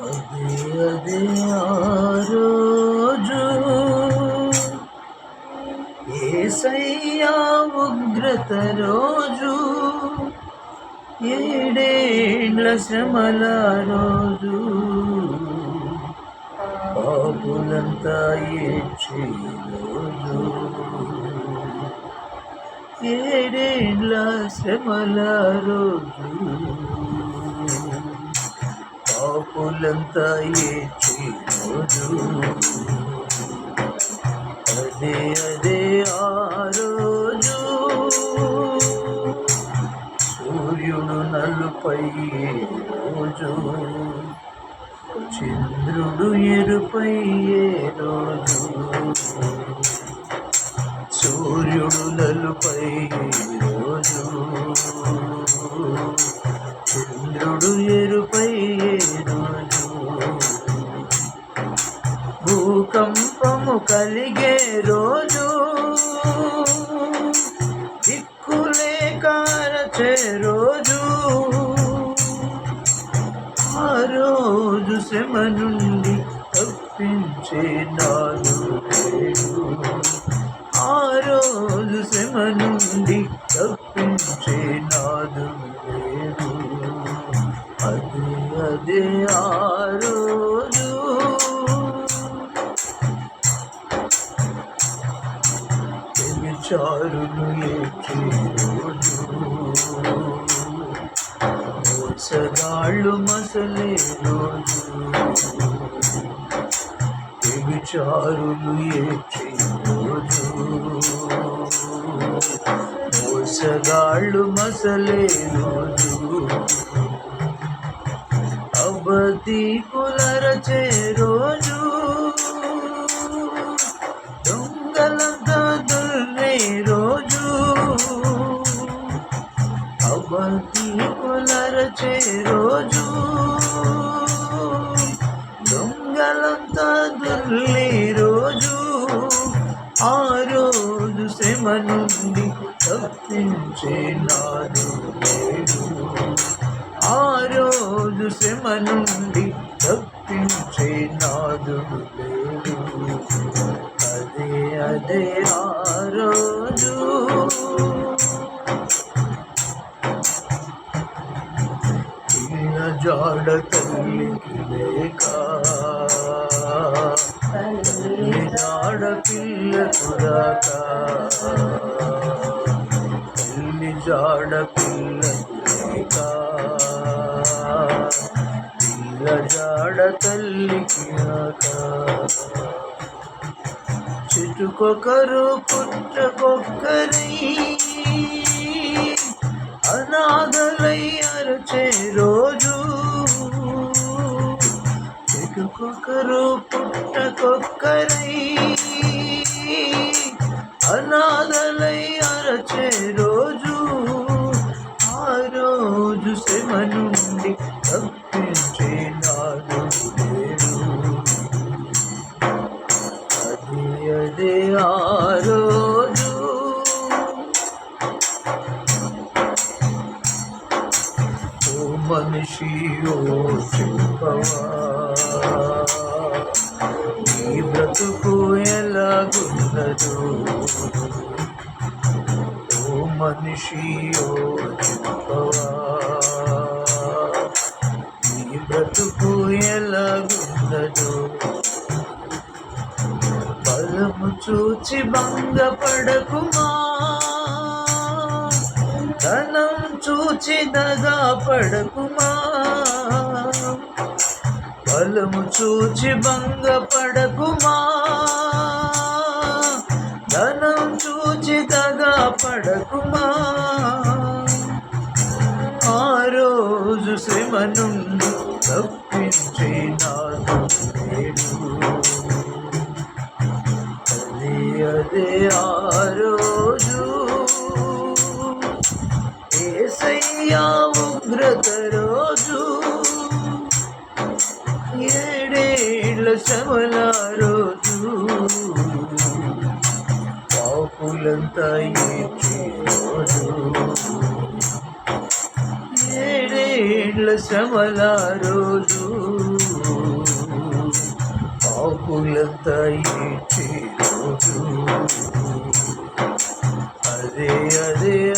అదే అదే రోజు ఏసయ్యా ఉగ్రత రోజు ఏడేండ్ల శ్రమల రోజు. పాపులంతా ఏడ్చే రోజు. ఏడేండ్ల శ్రమల రోజు. పాపులంతా ఏడ్చే అదే అదే ఆ రోజు సూర్యుడు నలుపై రోజు చంద్రుడు ఎరుపై రోజు. సూర్యుడు నలుపై రోజు చంద్రుడు ఎరుపై భూకంపము కలిగే రోజు దిక్కులే కారచే రోజు. ఆ రోజు శ్రమ నుండి తప్పించే నాడు ఆ రోజు శ్రమ నుండి తప్పించే నాదు అదే అదే ఆ వ్యభిచారులు ఏడ్చే రోజు మోసగాళ్ళు మసలే రోజు. వ్యభిచారులు ఏడ్చే రోజు. మోసగాళ్ళు మసలే రోజు. అబద్ధి కులరచే రోజు. వచ్చే రోజు దొంగలంతా దొర్లే రోజు. ఆ రోజు శ్రమ నుండి తప్పించే నాడు లేడు. ఆ రోజు శ్రమ నుండి తప్పించే నాడు లేడు. అదే అదే ఆ రోజు జాడ తల్లికి లేక తల్లి తల్లి జాడ పిల్లకు లేక పిల్ల జాడ తల్లికి రాక చిటుకొకరు చిటుకొకరు పుట్టకొక్కరై అనాథలై అరచే రోజు ఆ రోజు శ్రమ నుండి తప్పించే నాడు లేడు అది అదే ఆ రోజు. ఓ మనిషి ఓ చెప్పవా ఉండదు ఓ మనిషి ఓ నీ బ్రతుకు ఎలాగుండదు? బలము చూచి భంగపడకుమా? ధనం చూచి దగా పడకుమా? బలము చూచి భంగపడకుమా? రోజు శ్రమ నుండి తప్పించే నాదు అదే ఆ రోజు. ఏసయ్యా ఉగ్రత రోజు. ఏడేళ్ళ శ్రమల రోజు. పాపులంతా ఏ రోజు. ఏడే ఏడేండ్ల శ్రమల రోజు. పాపులంతా ఏడ్చే రోజు. అదే అదే